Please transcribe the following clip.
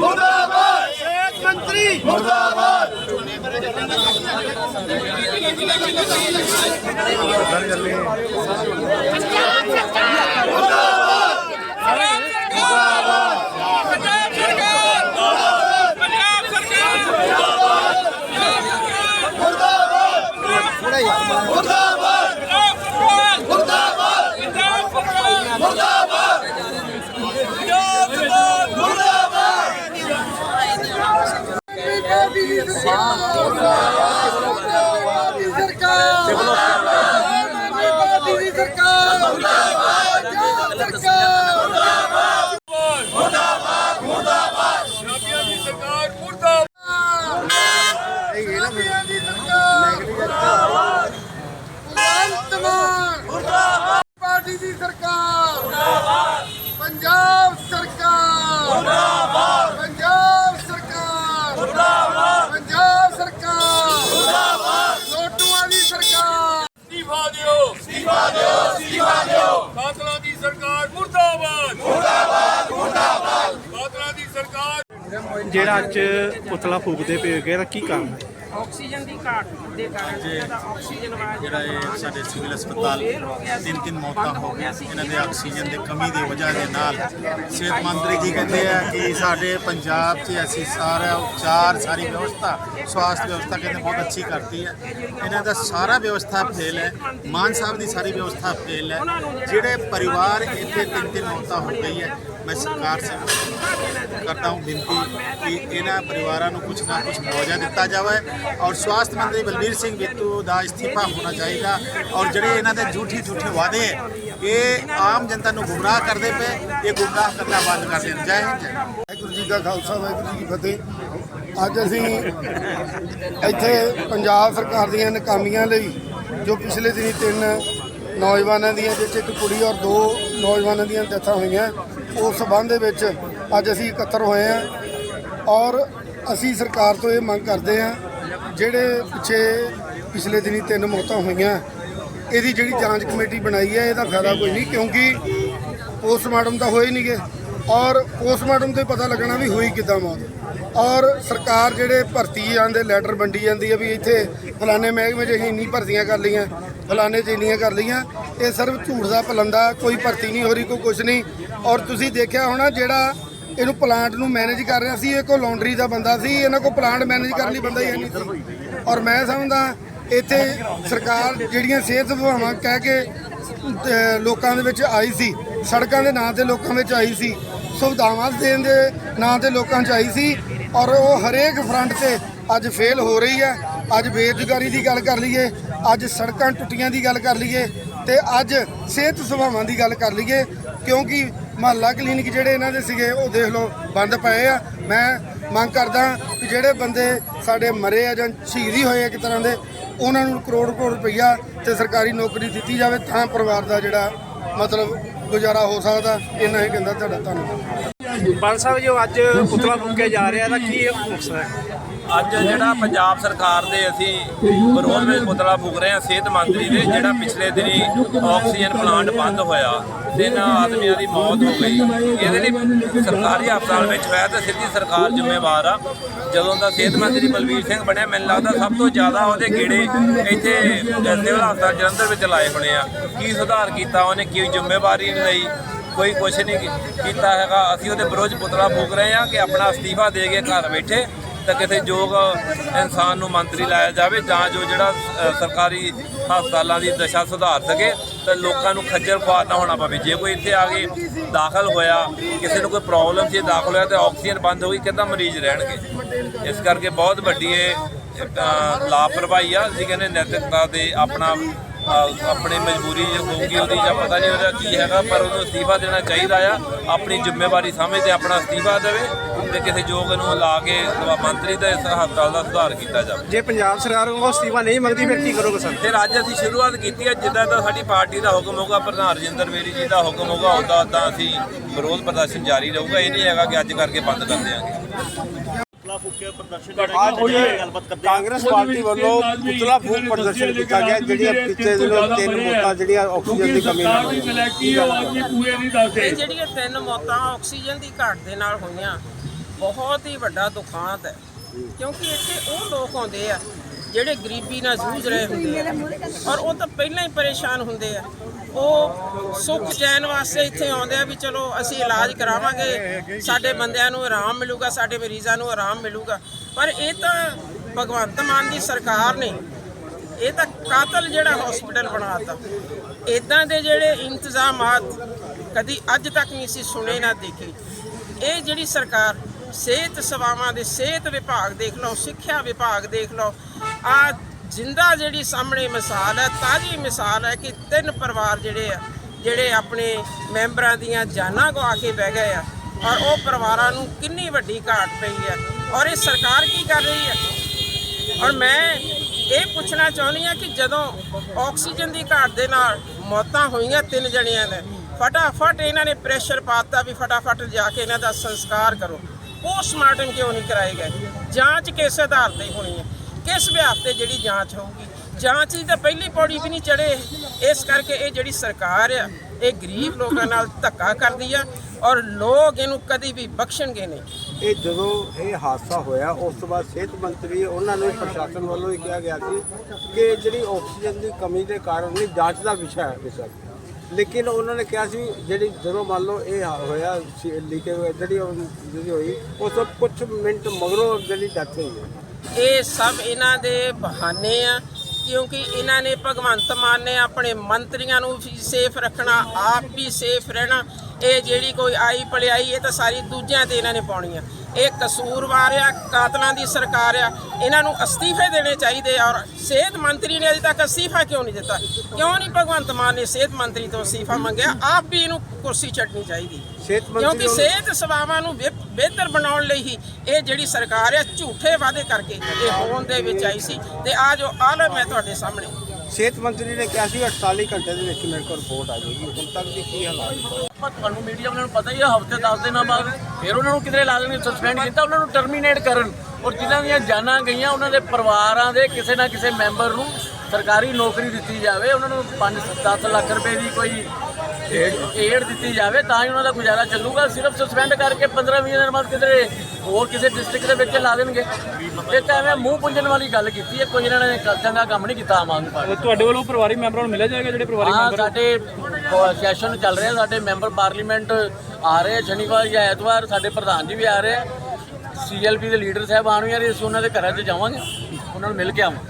ਮੁਰਦਾਬਾਦ! ਸਿਹਤ ਮੰਤਰੀ! ਮੁਰਦਾਬਾਦ! ਮੁਰਦਾਬਾਦ ਸਰਕਾਰ। ਮੁਰਦਾਬਾਦ। ਪੰਜਾਬ ਸਰਕਾਰ। ਮੁਰਦਾਬਾਦ। ਪੰਜਾਬ ਸਰਕਾਰ। ਮੁਰਦਾਬਾਦ। ਲੋਟੂਆਂ ਦੀ ਸਰਕਾਰ। ਅਸਤੀਫਾ ਦਿਓ। ਅਸਤੀਫਾ ਦਿਓ। ਅਸਤੀਫਾ ਦਿਓ। ਕਾਤਲਾਂ ਦੀ ਸਰਕਾਰ ਮੁਰਦਾਬਾਦ। ਮੁਰਦਾਬਾਦ। ਮੁਰਦਾਬਾਦ। ਕਾਤਲਾਂ ਦੀ ਸਰਕਾਰ। ਜਿਹੜਾ ਅੱਜ ਪੁਤਲਾ ਫੂਕਦੇ ਪਏ ਹੈਗੇ ਇਹਦਾ ਕੀ ਕਾਰਨ ਹੈ? ਆਕਸੀਜਨ ਦੀ ਘਾਟ ਦੇ ਕਾਰਨ ਇਹਨਾਂ ਆਕਸੀਜਨ ਵਾਲਾ ਜਿਹੜਾ ਇਹ ਸਾਡੇ ਸਿਵਲ ਹਸਪਤਾਲ ਤਿੰਨ ਤਿੰਨ ਮੌਤਾਂ ਹੋ ਗਈਆਂ ਇਹਨਾਂ ਦੇ ਆਕਸੀਜਨ ਦੇ ਕਮੀ ਦੀ ਵਜ੍ਹਾ ਦੇ ਨਾਲ ਸਿਹਤ ਮੰਤਰੀ ਜੀ ਕਹਿੰਦੇ ਆ ਕਿ ਸਾਡੇ ਪੰਜਾਬ 'ਚ ਅਸੀਂ ਸਾਰਾ ਉਪਚਾਰ ਸਾਰੀ ਵਿਵਸਥਾ ਸਵਾਸਥ ਵਿਵਸਥਾ ਕਹਿੰਦੇ ਬਹੁਤ ਅੱਛੀ ਕਰਤੀ ਹੈ। ਇਹਨਾਂ ਦਾ ਸਾਰਾ ਵਿਵਸਥਾ ਫੇਲ ਹੈ। ਮਾਨ ਸਾਹਿਬ ਦੀ ਸਾਰੀ ਵਿਵਸਥਾ ਫੇਲ ਹੈ। ਜਿਹੜੇ ਪਰਿਵਾਰ ਇੱਥੇ ਤਿੰਨ ਤਿੰਨ ਮੌਤਾਂ ਹੋ ਗਈ ਹੈ ਮੈਂ ਸਰਕਾਰ ਸੇ ਕਰਦਾ ਹਾਂ ਬੇਨਤੀ ਕਿ ਇਹਨਾਂ ਪਰਿਵਾਰਾਂ ਨੂੰ ਕੁਝ ਨਾ ਕੁਝ ਮੁਆਵਜ਼ਾ ਦਿੱਤਾ ਜਾਵੇ। ਔਰ ਸਵਾਸਥ ਮੰਤਰੀ ਬਲਬੀਰ ਸਿੰਘ ਬਿੱਟੂ ਦਾ ਇਸਤੀਫਾ ਹੋਣਾ ਚਾਹੀਦਾ ਔਰ ਜਿਹੜੇ ਇਹਨਾਂ ਦੇ ਝੂਠੀ ਝੂਠੇ ਵਾਅਦੇ ਹੈ, ਇਹ ਆਮ ਜਨਤਾ ਨੂੰ ਗੁੰਮਰਾਹ ਕਰਦੇ ਪਏ ਇਹ ਗੁੰਮਰਾਹ ਕਰਨਾ ਬੰਦ ਕਰ ਦੇਣ। ਜੈ ਹਿੰਦ ਵਾਹਿਗੁਰੂ ਜੀ ਕਾ ਖਾਲਸਾ ਵਾਹਿਗੁਰੂ ਜੀ ਕੀ ਫਤਿਹ। ਅੱਜ ਅਸੀਂ ਇੱਥੇ ਪੰਜਾਬ ਸਰਕਾਰ ਦੀਆਂ ਨਾਕਾਮੀਆਂ ਲਈ ਜੋ ਪਿਛਲੇ ਦਿਨੀ ਤਿੰਨ ਨੌਜਵਾਨਾਂ ਦੀਆਂ ਵਿੱਚ ਇੱਕ ਕੁੜੀ ਔਰ ਦੋ ਨੌਜਵਾਨਾਂ ਦੀਆਂ ਡੈਥਾਂ ਹੋਈਆਂ ਉਸ ਸਬੰਧ ਦੇ ਵਿੱਚ ਅੱਜ ਅਸੀਂ ਇਕੱਤਰ ਹੋਏ ਹਾਂ ਔਰ ਅਸੀਂ ਸਰਕਾਰ ਤੋਂ ਇਹ ਮੰਗ ਕਰਦੇ ਹਾਂ ਜਿਹੜੇ ਪਿੱਛੇ ਪਿਛਲੇ ਦਿਨੀ ਤਿੰਨ ਮੌਤਾਂ ਹੋਈਆਂ, ਇਹਦੀ ਜਿਹੜੀ ਜਾਂਚ ਕਮੇਟੀ ਬਣਾਈ ਹੈ, ਇਹਦਾ ਫਾਇਦਾ ਕੋਈ ਨਹੀਂ, ਕਿਉਂਕਿ ਪੋਸਟਮਾਰਟਮ ਤਾਂ ਹੋਏ ਨਹੀਂਗੇ ਔਰ ਪੋਸਟਮਾਰਟਮ ਤੇ ਪਤਾ ਲੱਗਣਾ ਵੀ ਹੋਈ ਕਿੱਦਾਂ ਮੌਤ। ਔਰ ਸਰਕਾਰ ਜਿਹੜੇ ਭਰਤੀ ਜਾਂਦੇ ਲੈਟਰ ਵੰਡੀ ਜਾਂਦੀ ਹੈ ਵੀ ਇੱਥੇ ਫਲਾਣੇ ਮਹਿਕਮੇ 'ਚ ਅਸੀਂ ਇੰਨੀ ਭਰਤੀਆਂ ਕਰ ਲਈਆਂ, ਫਲਾਣੇ 'ਚ ਇੰਨੀਆਂ ਕਰ ਲਈਆਂ, ਇਹ ਸਿਰਫ ਝੂਠ ਦਾ ਪਲੰਦਾ, ਕੋਈ ਭਰਤੀ ਨਹੀਂ ਹੋ ਰਹੀ, ਕੋਈ ਕੁਝ ਨਹੀਂ। ਔਰ ਤੁਸੀਂ ਦੇਖਿਆ ਹੋਣਾ ਜਿਹੜਾ ਇਹਨੂੰ ਪਲਾਂਟ ਨੂੰ ਮੈਨੇਜ ਕਰ ਰਿਹਾ ਸੀ, ਇਹ ਕੋ ਲਾਉਂਡਰੀ ਦਾ ਬੰਦਾ ਸੀ, ਇਹਨਾਂ ਕੋ ਪਲਾਂਟ ਮੈਨੇਜ ਕਰਨ ਲਈ ਬੰਦਾ ਹੀ ਨਹੀਂ ਸੀ। ਔਰ ਮੈਂ ਸਮਝਦਾ, ਇੱਥੇ ਸਰਕਾਰ ਜਿਹੜੀਆਂ ਸਿਹਤ ਵਿਭਾਵਾਂ ਕਹਿ ਕੇ ਲੋਕਾਂ ਦੇ ਵਿੱਚ ਆਈ ਸੀ, ਸੜਕਾਂ ਦੇ ਨਾਂ ਤੇ ਲੋਕਾਂ ਵਿੱਚ ਆਈ ਸੀ, ਸੁਵਿਧਾਵਾਂ ਦੇਣ ਦੇ ਨਾਂ ਤੇ ਲੋਕਾਂ 'ਚ ਆਈ ਸੀ, ਔਰ ਉਹ ਹਰੇਕ ਫਰੰਟ ਤੇ ਅੱਜ ਫੇਲ ਹੋ ਰਹੀ ਹੈ। ਅੱਜ ਬੇਰੁਜ਼ਗਾਰੀ ਦੀ ਗੱਲ ਕਰ ਲਈਏ, ਅੱਜ ਸੜਕਾਂ ਟੁੱਟੀਆਂ ਦੀ ਗੱਲ ਕਰ ਲਈਏ, ਤੇ ਅੱਜ ਸਿਹਤ ਸੇਵਾਵਾਂ ਦੀ ਗੱਲ ਕਰ ਲਈਏ, ਕਿਉਂਕਿ ਮਹੱਲਾ ਕਲੀਨਿਕ ਜਿਹੜੇ ਇਹਨਾਂ ਦੇ ਸੀਗੇ, ਉਹ ਦੇਖ ਲਓ, ਬੰਦ ਪਏ ਆ। ਮੈਂ ਮੰਗ ਕਰਦਾ ਕਿ ਜਿਹੜੇ ਬੰਦੇ ਸਾਡੇ ਮਰੇ ਆ ਜਾਂ ਸ਼ਹੀਦੀ ਹੋਏ ਆ ਇੱਕ ਤਰ੍ਹਾਂ ਦੇ, ਉਹਨਾਂ ਨੂੰ ਕਰੋੜ ਕਰੋੜ ਰੁਪਈਆ ਤੇ ਸਰਕਾਰੀ ਨੌਕਰੀ ਦਿੱਤੀ ਜਾਵੇ ਤਾਂ ਪਰਿਵਾਰ ਦਾ ਜਿਹੜਾ ਮਤਲਬ ਗੁਜ਼ਾਰਾ ਹੋ ਸਕਦਾ। ਇੰਨਾ ਹੀ ਕਹਿੰਦਾ ਤੁਹਾਡਾ ਧੰਨਵਾਦ। ਬਾਲ ਸਾਹਿਬ, ਜੋ ਅੱਜ ਪੁਤਲਾ ਫੂਕਿਆ ਜਾ ਰਿਹਾ, ਇਹਦਾ ਕੀ ਮਕਸਦ ਹੈ? ਅੱਜ ਜਿਹੜਾ ਪੰਜਾਬ ਸਰਕਾਰ ਦੇ ਅਸੀਂ ਵਿਰੋਧ ਵਿੱਚ ਪੁਤਲਾ ਫੂਕ ਰਹੇ ਹਾਂ, ਸਿਹਤ ਮੰਤਰੀ ਦੇ, ਜਿਹੜਾ ਪਿਛਲੇ ਦਿਨੀ ਆਕਸੀਜਨ ਪਲਾਂਟ ਬੰਦ ਹੋਇਆ, ਤਿੰਨ ਆਦਮੀਆਂ ਦੀ ਮੌਤ ਹੋ ਗਈ। ਇਹਦੇ ਲਈ ਸਰਕਾਰੀ ਹਸਪਤਾਲ ਵਿੱਚ ਹੋਇਆ ਤੇ ਸਿੱਧੀ ਸਰਕਾਰ ਜ਼ਿੰਮੇਵਾਰ ਆ। ਜਦੋਂ ਦਾ ਸਿਹਤ ਮੰਤਰੀ ਬਲਵੀਰ ਸਿੰਘ ਬਣਿਆ, ਮੈਨੂੰ ਲੱਗਦਾ ਸਭ ਤੋਂ ਜ਼ਿਆਦਾ ਉਹਦੇ ਗੇੜੇ ਇੱਥੇ ਸਿਵਲ ਹਸਪਤਾਲ ਜਲੰਧਰ ਵਿੱਚ ਲਾਏ ਹੋਣੇ ਆ। ਕੀ ਸੁਧਾਰ ਕੀਤਾ ਉਹਨੇ, ਕੀ ਜ਼ਿੰਮੇਵਾਰੀ ਲਈ, ਕੋਈ ਕੁਛ ਨਹੀਂ ਕੀਤਾ ਹੈਗਾ। ਅਸੀਂ ਉਹਦੇ ਵਿਰੋਧ ਪੁਤਲਾ ਫੂਕ ਰਹੇ ਹਾਂ ਕਿ ਆਪਣਾ ਅਸਤੀਫਾ ਦੇ ਕੇ ਘਰ ਬੈਠੇ ਤਾਂ ਕਿਸੇ ਯੋਗ ਇਨਸਾਨ ਨੂੰ ਮੰਤਰੀ ਲਾਇਆ ਜਾਵੇ ਜਾਂ ਜੋ ਜਿਹੜਾ ਸਰਕਾਰੀ ਹਸਪਤਾਲਾਂ ਦੀ ਦਸ਼ਾ ਸੁਧਾਰ ਸਕੇ ਤਾਂ ਲੋਕਾਂ ਨੂੰ ਖੱਜਲ ਖੁਆਰ ਨਾ ਹੋਣਾ ਪਵੇ। ਜੇ ਕੋਈ ਇੱਥੇ ਆ ਕੇ ਦਾਖਲ ਹੋਇਆ ਕਿਸੇ ਨੂੰ ਕੋਈ ਪ੍ਰੋਬਲਮ ਸੀ ਦਾਖਲ ਹੋਇਆ ਤਾਂ ਆਕਸੀਜਨ ਬੰਦ ਹੋ ਗਈ ਕਿੱਦਾਂ ਮਰੀਜ਼ ਰਹਿਣਗੇ? ਇਸ ਕਰਕੇ ਬਹੁਤ ਵੱਡੀ ਇਹ ਲਾਪਰਵਾਹੀ ਆ। ਅਸੀਂ ਕਹਿੰਦੇ ਨੈਤਿਕਤਾ ਦੇ ਆਪਣਾ ਅ, ਆਪਣੀ ਮਜਬੂਰੀ ਜੋ ਹੋਊਗੀ ਉਹਦੀ ਜਾਂ ਪਤਾ ਨਹੀਂ ਉਹਦਾ ਕੀ ਹੈਗਾ ਪਰ ਉਹਨੂੰ ਅਸਤੀਫਾ ਦੇਣਾ ਚਾਹੀਦਾ ਆ। ਆਪਣੀ ਜ਼ਿੰਮੇਵਾਰੀ ਸਮਝਦੇ ਆਪਣਾ ਅਸਤੀਫਾ ਦੇਵੇ। ਤੇ ਕਿਸੇ ਯੋਗ ਨੂੰ ਲਾ ਕੇ ਮੰਤਰੀ ਦੇ ਇਸ ਹਸਪਤਾਲ ਦਾ ਸੁਧਾਰ ਕੀਤਾ ਜਾਵੇ। ਜੇ ਪੰਜਾਬ ਸਰਕਾਰ ਉਹ ਅਸਤੀਫਾ ਨਹੀਂ ਮੰਗਦੀ ਫਿਰ ਕੀ ਕਰੋਗੇ ਸਰ? ਫਿਰ ਅੱਜ ਅਸੀਂ ਸ਼ੁਰੂਆਤ ਕੀਤੀ ਹੈ ਜਿੱਦਾਂ ਦਾ ਸਾਡੀ ਪਾਰਟੀ ਦਾ ਹੁਕਮ ਹੋਊਗਾ ਪ੍ਰਧਾਨ ਰਜਿੰਦਰ ਮੇਰੀ ਜੀ ਦਾ ਹੁਕਮ ਹੋਊਗਾ ਉਦਾਂ ਉਦਾਂ ਅਸੀਂ ਵਿਰੋਧ ਪ੍ਰਦਰਸ਼ਨ ਜਾਰੀ ਰਹੂਗਾ। ਇਹ ਨਹੀਂ ਹੈਗਾ ਕਿ ਅੱਜ ਕਰਕੇ ਬੰਦ ਕਰ ਦਿਆਂਗੇ। ਕਾਂਗਰਸ ਪਾਰਟੀ ਵੱਲੋਂ ਪੁਤਲਾ ਫੂਕ ਪ੍ਰਦਰਸ਼ਨ ਕੀਤਾ ਗਿਆ ਜਿਹੜੀਆਂ ਪਿਛਲੇ ਦਿਨੋਂ ਤਿੰਨ ਮੌਤਾਂ ਜਿਹੜੀਆਂ ਆਕਸੀਜਨ ਦੀ ਕਮੀ ਨਾਲ ਹੋਈਆਂ ਇਹ ਜਿਹੜੀਆਂ ਤਿੰਨ ਮੌਤਾਂ ਆਕਸੀਜਨ ਦੀ ਘਾਟ ਦੇ ਨਾਲ ਹੋਈਆਂ ਬਹੁਤ ਹੀ ਵੱਡਾ ਦੁਖਾਂਤ ਹੈ। ਕਿਉਂਕਿ ਇੱਥੇ ਉਹ ਲੋਕ ਆਉਂਦੇ ਆ, ਜਿਹੜੇ ਗਰੀਬੀ ਨਾਲ ਜੂਝ ਰਹੇ ਹੁੰਦੇ ਆ। ਔਰ ਉਹ ਤਾਂ ਪਹਿਲਾਂ ਹੀ ਪਰੇਸ਼ਾਨ ਹੁੰਦੇ ਆ। ਉਹ ਸੁੱਖ ਚੈਨ ਵਾਸਤੇ ਇੱਥੇ ਆਉਂਦੇ ਆ ਵੀ ਚਲੋ ਅਸੀਂ ਇਲਾਜ ਕਰਾਵਾਂਗੇ, ਸਾਡੇ ਬੰਦਿਆਂ ਨੂੰ ਆਰਾਮ ਮਿਲੂਗਾ, ਸਾਡੇ ਮਰੀਜ਼ਾਂ ਨੂੰ ਆਰਾਮ ਮਿਲੂਗਾ। ਪਰ ਇਹ ਤਾਂ ਭਗਵੰਤ ਮਾਨ ਦੀ ਸਰਕਾਰ ਨੇ ਇਹ ਤਾਂ ਕਾਤਲ ਜਿਹੜਾ ਹਸਪੀਟਲ ਬਣਾਤਾ। ਇਦਾਂ ਦੇ ਜਿਹੜੇ ਇੰਤਜ਼ਾਮਾਤ ਕਦੀ ਅੱਜ ਤੱਕ ਨਹੀਂ ਸੀ ਸੁਣੇ ਨਾ ਦੇਖੇ। ਇਹ ਜਿਹੜੀ ਸਰਕਾਰ ਸਿਹਤ ਸੇਵਾਵਾਂ ਦੇ ਸਿਹਤ ਵਿਭਾਗ ਦੇਖ ਲਓ, ਸਿੱਖਿਆ ਵਿਭਾਗ ਦੇਖ ਲਓ। ਆ ਜਿੰਦਾ ਜਿਹੜੀ ਸਾਹਮਣੇ ਮਿਸਾਲ ਹੈ, ਤਾਜੀ ਮਿਸਾਲ ਹੈ ਕਿ ਤਿੰਨ ਪਰਿਵਾਰ ਜਿਹੜੇ ਆ, ਜਿਹੜੇ ਆਪਣੇ ਮੈਂਬਰਾਂ ਦੀਆਂ ਜਾਨਾਂ ਗਵਾ ਕੇ ਬਹਿ ਗਏ ਆ ਔਰ ਉਹ ਪਰਿਵਾਰਾਂ ਨੂੰ ਕਿੰਨੀ ਵੱਡੀ ਘਾਟ ਪਈ ਹੈ। ਔਰ ਇਹ ਸਰਕਾਰ ਕੀ ਕਰ ਰਹੀ ਹੈ? ਔਰ ਮੈਂ ਇਹ ਪੁੱਛਣਾ ਚਾਹੁੰਦੀ ਹਾਂ ਕਿ ਜਦੋਂ ਆਕਸੀਜਨ ਦੀ ਘਾਟ ਦੇ ਨਾਲ ਮੌਤਾਂ ਹੋਈਆਂ ਤਿੰਨ ਜਣਿਆਂ ਦੇ ਫਟਾਫਟ ਇਹਨਾਂ ਨੇ ਪ੍ਰੈਸ਼ਰ ਪਾਤਾ ਵੀ ਫਟਾਫਟ ਜਾ ਕੇ ਇਹਨਾਂ ਦਾ ਸੰਸਕਾਰ ਕਰੋ। ਪੋਸਟਮਾਰਟਮ ਕਿਉਂ ਨਹੀਂ ਕਰਾਏ ਗਏ? ਜਾਂਚ ਕਿਸ ਆਧਾਰ ਤੇ ਹੋਣੀ ਹੈ? ਕਿਸ ਵਿਆਹ ਤੇ ਜਿਹੜੀ ਜਾਂਚ ਹੋਊਗੀ? ਜਾਂਚ ਦੀ ਤਾਂ ਪਹਿਲੀ ਪੌੜੀ ਵੀ ਨਹੀਂ ਚੜੇ ਇਸ ਕਰਕੇ ਇਹ ਜਿਹੜੀ ਸਰਕਾਰ ਆ, ਇਹ ਗਰੀਬ ਲੋਕਾਂ ਨਾਲ ਧੱਕਾ ਕਰਦੀ ਆ ਔਰ ਲੋਕ ਇਹਨੂੰ ਕਦੀ ਵੀ ਬਖਸ਼ਣਗੇ ਨਹੀਂ। ਇਹ ਜਦੋਂ ਇਹ ਹਾਦਸਾ ਹੋਇਆ, ਉਸ ਤੋਂ ਬਾਅਦ ਸਿਹਤ ਮੰਤਰੀ, ਉਹਨਾਂ ਨੂੰ ਪ੍ਰਸ਼ਾਸਨ ਵੱਲੋਂ ਹੀ ਕਿਹਾ ਗਿਆ ਸੀ ਕਿ ਜਿਹੜੀ ਆਕਸੀਜਨ ਦੀ ਕਮੀ ਦੇ ਕਾਰਨ ਇਹ ਜਾਂਚ ਦਾ ਵਿਸ਼ਾ ਹੈ, ਵਿਸ਼ਾ। ਲੇਕਿਨ ਉਹਨਾਂ ਨੇ ਕਿਹਾ ਸੀ, ਜਿਹੜੀ ਜਦੋਂ ਮੰਨ ਲਓ ਇਹ ਹੋਇਆ ਲੀਕੇ ਜਿਹੜੀ ਉਹ ਜਿਹੜੀ ਹੋਈ ਉਸ ਤੋਂ ਕੁਝ ਮਿੰਟ ਮਗਰੋਂ ਜਿਹੜੀ ਡੈਥ ਹੋਈ ਹੈ। ਇਹ ਸਭ ਇਹਨਾਂ ਦੇ ਬਹਾਨੇ ਆ, ਕਿਉਂਕਿ ਇਹਨਾਂ ਨੇ ਭਗਵੰਤ ਮਾਨ ਨੇ ਆਪਣੇ ਮੰਤਰੀਆਂ ਨੂੰ ਵੀ ਸੇਫ ਰੱਖਣਾ, ਆਪ ਵੀ ਸੇਫ ਰਹਿਣਾ, ਇਹ ਜਿਹੜੀ ਕੋਈ ਆਈ ਪਲਿਆਈ ਇਹ ਤਾਂ ਸਾਰੀ ਦੂਜਿਆਂ ਤੇ ਇਹਨਾਂ ਨੇ ਪਾਉਣੀ ਆ। ਇਹ ਕਸੂਰਵਾਰ ਆ, ਕਾਤਲਾਂ ਦੀ ਸਰਕਾਰ ਆ, ਇਹਨਾਂ ਨੂੰ ਅਸਤੀਫੇ ਦੇਣੇ ਚਾਹੀਦੇ ਆ ਔਰ ਸਿਹਤ ਮੰਤਰੀ ਨੇ ਅਜੇ ਤੱਕ ਅਸਤੀਫਾ ਕਿਉਂ ਨਹੀਂ ਦਿੱਤਾ? ਕਿਉਂ ਨਹੀਂ ਭਗਵੰਤ ਮਾਨ ਨੇ ਸਿਹਤ ਮੰਤਰੀ ਤੋਂ ਅਸਤੀਫਾ ਮੰਗਿਆ? ਆਪ ਵੀ ਇਹਨੂੰ ਕੁਰਸੀ ਛੱਡਣੀ ਚਾਹੀਦੀ। ਸਿਹਤ ਮੰਤਰੀ ਕਿਉਂਕਿ ਸਿਹਤ ਸੇਵਾਵਾਂ ਨੂੰ ਬਿਹ- ਬਿਹਤਰ ਬਣਾਉਣ ਲਈ ਹੀ ਇਹ ਜਿਹੜੀ ਸਰਕਾਰ ਹੈ ਝੂਠੇ ਵਾਅਦੇ ਕਰਕੇ ਇਹ ਹੋਣ ਦੇ ਵਿੱਚ ਆਈ ਸੀ। ਤੇ ਆ ਜੋ ਆਲਮ ਹੈ ਤੁਹਾਡੇ ਸਾਹਮਣੇ। ਸਿਹਤ ਮੰਤਰੀ ਨੇ ਕਿਹਾ ਸੀ 48 ਘੰਟੇ ਦੇ ਵਿੱਚ ਮੇਰੇ ਕੋਲ ਰਿਪੋਰਟ ਆ ਜਾਏਗੀ ਹੁਣ ਤੱਕ ਦੀ ਕੀ ਹਾਲਾਤ ਹੈ ਪਰ ਤੁਹਾਨੂੰ ਮੀਡੀਆ ਵਾਲਿਆਂ ਨੂੰ ਪਤਾ ਹੀ ਹੈ ਹਫ਼ਤੇ 10 ਦਿਨਾਂ ਬਾਅਦ। ਫਿਰ ਉਹਨਾਂ ਨੂੰ ਕਿਧਰੇ ਲਾ ਦੇਣਗੇ ਸਸਪੈਂਡ ਕੀਤਾ ਉਹਨਾਂ ਨੂੰ ਟਰਮੀਨੇਟ ਕਰਨ। ਔਰ ਜਿਨ੍ਹਾਂ ਦੀਆਂ ਜਾਨਾਂ ਗਈਆਂ ਉਹਨਾਂ ਦੇ ਪਰਿਵਾਰਾਂ ਦੇ ਕਿਸੇ ਨਾ ਕਿਸੇ ਮੈਂਬਰ ਨੂੰ ਸਰਕਾਰੀ ਨੌਕਰੀ ਦਿੱਤੀ ਜਾਵੇ ਉਹਨਾਂ ਨੂੰ 5-10 ਲੱਖ ਰੁਪਏ ਦੀ ਕੋਈ ਏਡ ਦਿੱਤੀ ਜਾਵੇ ਤਾਂ ਹੀ ਉਹਨਾਂ ਦਾ ਗੁਜ਼ਾਰਾ ਚੱਲੂਗਾ। ਸਿਰਫ ਸਸਪੈਂਡ ਕਰਕੇ 15-20 ਦਿਨ ਬਾਅਦ ਕਿਧਰੇ ਹੋਰ ਕਿਸੇ ਡਿਸਟ੍ਰਿਕਟ ਦੇ ਵਿੱਚ ਲਾ ਦੇਣਗੇ। ਇਹ ਤਾਂ ਐਵੇਂ ਮੂੰਹ ਪੁੰਜਣ ਵਾਲੀ ਗੱਲ ਕੀਤੀ ਹੈ ਕੋਈ ਇਹਨਾਂ ਨੇ ਚੰਗਾ ਕੰਮ ਨਹੀਂ ਕੀਤਾ ਆਮ ਆਦਮੀ ਪਾਰਟੀ ਤੁਹਾਡੇ ਵੱਲੋਂ ਪਰਿਵਾਰਿਕ ਮੈਂਬਰਾਂ ਨੂੰ ਮਿਲਿਆ ਜਾਏਗਾ ਜਿਹੜੇ ਪਰਿਵਾਰਿਕ ਮੈਂਬਰ? ਸਾਡੇ ਸੈਸ਼ਨ ਚੱਲ ਰਿਹਾ ਸਾਡੇ ਮੈਂਬਰ ਪਾਰਲੀਮੈਂਟ ਆ ਰਹੇ ਆ ਸ਼ਨੀਵਾਰ ਜਾਂ ਐਤਵਾਰ ਸਾਡੇ ਪ੍ਰਧਾਨ ਜੀ ਵੀ ਆ ਰਹੇ ਆ। ਸੀਐਲਪੀ ਦੇ ਲੀਡਰ ਸਾਹਿਬ ਆਉਣ ਵੀ ਆ ਰਹੇ ਅਸੀਂ ਉਹਨਾਂ ਦੇ ਘਰਾਂ 'ਚ ਜਾਵਾਂਗੇ ਉਹਨਾਂ ਨੂੰ ਮਿਲ ਕੇ ਆਵਾਂਗੇ।